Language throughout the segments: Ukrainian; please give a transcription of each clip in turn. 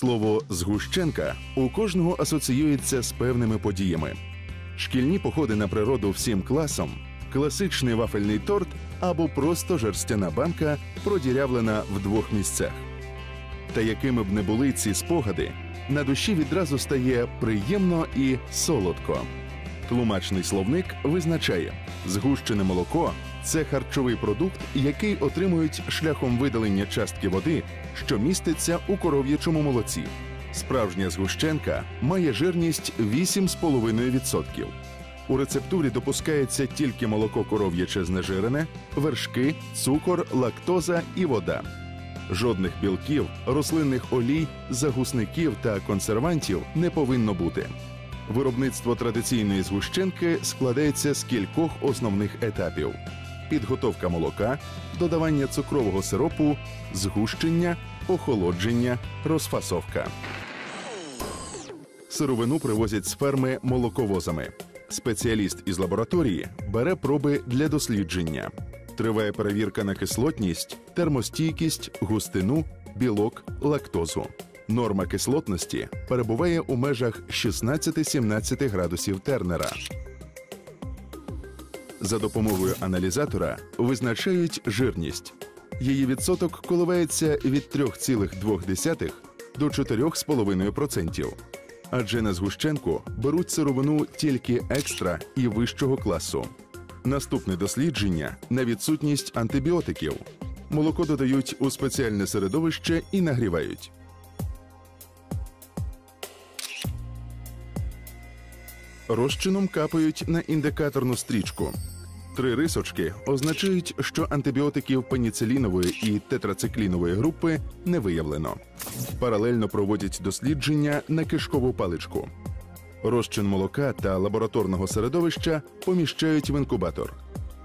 Слово згущенка у кожного асоціюється з певними подіями. Шкільні походи на природу всім класом, класичний вафельний торт або просто жерстяна банка, продірявлена в двох місцях. Та якими б не були ці спогади, на душі відразу стає приємно і солодко. Тлумачний словник визначає, згущене молоко це харчовий продукт, який отримують шляхом видалення частки води, що міститься у коров'ячому молоці. Справжня згущенка має жирність 8,5%. У рецептурі допускається тільки молоко коров'яче знежирене, вершки, цукор, лактоза і вода. Жодних білків, рослинних олій, загусників та консервантів не повинно бути. Виробництво традиційної згущенки складається з кількох основних етапів: підготовка молока, додавання цукрового сиропу, згущення, охолодження, розфасовка. Сировину привозять з ферми молоковозами. Спеціаліст із лабораторії бере проби для дослідження. Триває перевірка на кислотність, термостійкість, густину, білок, лактозу. Норма кислотності перебуває у межах 16-17 градусів Тернера. За допомогою аналізатора визначають жирність. Її відсоток коливається від 3,2 до 4,5%. Адже на згущенку беруть сировину тільки екстра і вищого класу. Наступне дослідження на відсутність антибіотиків. Молоко додають у спеціальне середовище і нагрівають. Розчином капають на індикаторну стрічку. Три рисочки означають, що антибіотиків пеніцилінової і тетрациклінової групи не виявлено. Паралельно проводять дослідження на кишкову паличку. Розчин молока та лабораторного середовища поміщають в інкубатор.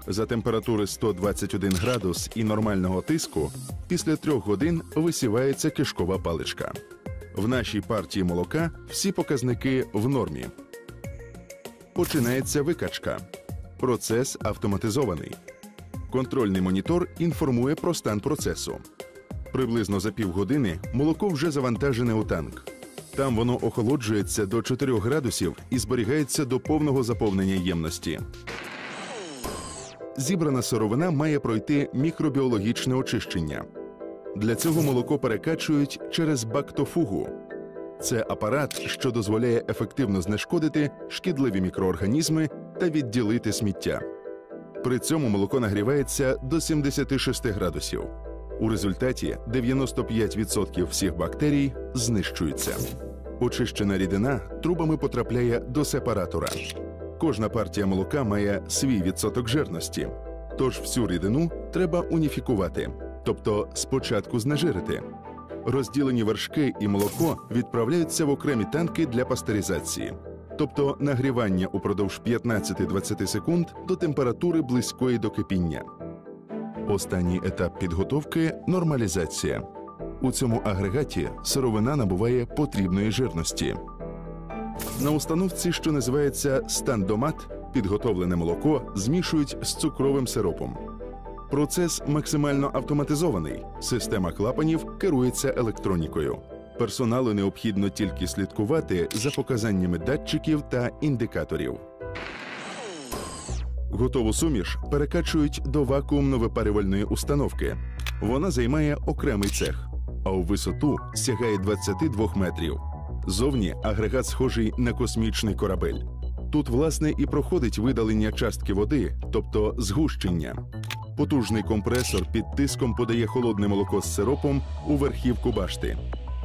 За температури 121 градус і нормального тиску після трьох годин висівається кишкова паличка. В нашій партії молока всі показники в нормі. Починається викачка. Процес автоматизований. Контрольний монітор інформує про стан процесу. Приблизно за півгодини молоко вже завантажене у танк. Там воно охолоджується до 4 градусів і зберігається до повного заповнення ємності. Зібрана сировина має пройти мікробіологічне очищення. Для цього молоко перекачують через бактофугу. Це апарат, що дозволяє ефективно знешкодити шкідливі мікроорганізми та відділити сміття. При цьому молоко нагрівається до 76 градусів. У результаті 95% всіх бактерій знищуються. Очищена рідина трубами потрапляє до сепаратора. Кожна партія молока має свій відсоток жирності, тож всю рідину треба уніфікувати, тобто спочатку знежирити. Розділені вершки і молоко відправляються в окремі танки для пастеризації, тобто нагрівання упродовж 15-20 секунд до температури близької до кипіння. Останній етап підготовки нормалізація. У цьому агрегаті сировина набуває потрібної жирності. На установці, що називається стандомат, підготовлене молоко змішують з цукровим сиропом. Процес максимально автоматизований. Система клапанів керується електронікою. Персоналу необхідно тільки слідкувати за показаннями датчиків та індикаторів. Готову суміш перекачують до вакуумно-випарювальної установки. Вона займає окремий цех, а у висоту сягає 22 метрів. Зовні агрегат схожий на космічний корабель. Тут, власне, і проходить видалення частки води, тобто згущення. Потужний компресор під тиском подає холодне молоко з сиропом у верхівку башти.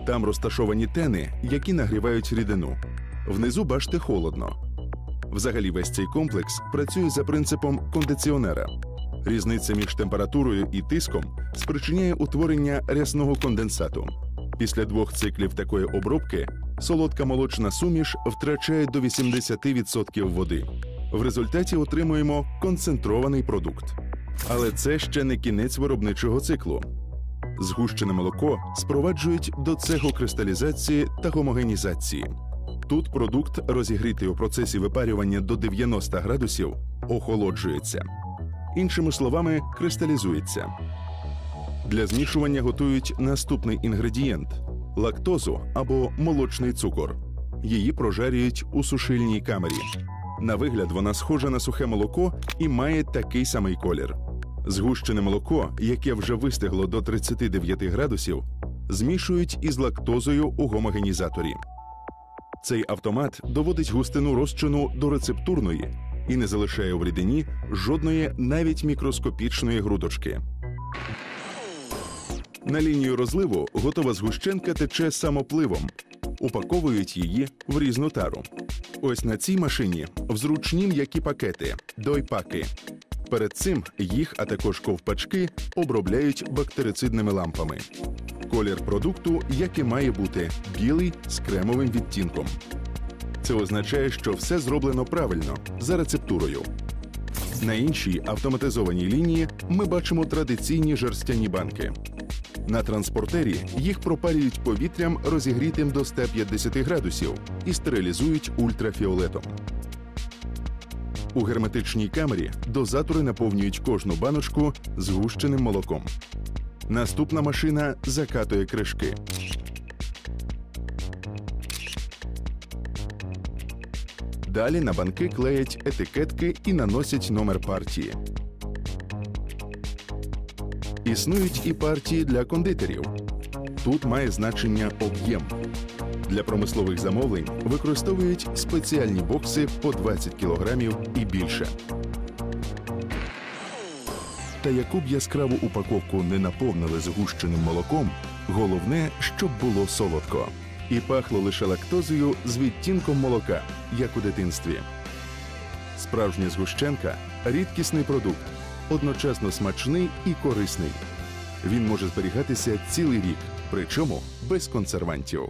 Там розташовані тени, які нагрівають рідину. Внизу башти холодно. Взагалі, весь цей комплекс працює за принципом кондиціонера. Різниця між температурою і тиском спричиняє утворення рясного конденсату. Після двох циклів такої обробки солодка молочна суміш втрачає до 80% води. В результаті отримуємо концентрований продукт. Але це ще не кінець виробничого циклу. Згущене молоко спроваджують до цеху кристалізації та гомогенізації. Тут продукт, розігрітий у процесі випарювання до 90 градусів, охолоджується. Іншими словами, кристалізується. Для змішування готують наступний інгредієнт лактозу або молочний цукор. Її прожарюють у сушильній камері. На вигляд вона схожа на сухе молоко і має такий самий колір. Згущене молоко, яке вже вистигло до 39 градусів, змішують із лактозою у гомогенізаторі. Цей автомат доводить густину розчину до рецептурної і не залишає у рідині жодної навіть мікроскопічної грудочки. На лінію розливу готова згущенка тече самопливом. Упаковують її в різну тару. Ось на цій машині в зручні м'які пакети дойпаки. Перед цим їх, а також ковпачки, обробляють бактерицидними лампами. Колір продукту, як і має бути, білий з кремовим відтінком. Це означає, що все зроблено правильно за рецептурою. На іншій автоматизованій лінії ми бачимо традиційні жерстяні банки. На транспортері їх пропарюють повітрям, розігрітим до 150 градусів, і стерилізують ультрафіолетом. У герметичній камері дозатори наповнюють кожну баночку згущеним молоком. Наступна машина закатує кришки. Далі на банки клеять етикетки і наносять номер партії. Існують і партії для кондитерів. Тут має значення об'єм. Для промислових замовлень використовують спеціальні бокси по 20 кг і більше. Та яку б яскраву упаковку не наповнили згущеним молоком, головне, щоб було солодко. І пахло лише лактозою з відтінком молока, як у дитинстві. Справжня згущенка рідкісний продукт, одночасно смачний і корисний. Він може зберігатися цілий рік, причому без консервантів.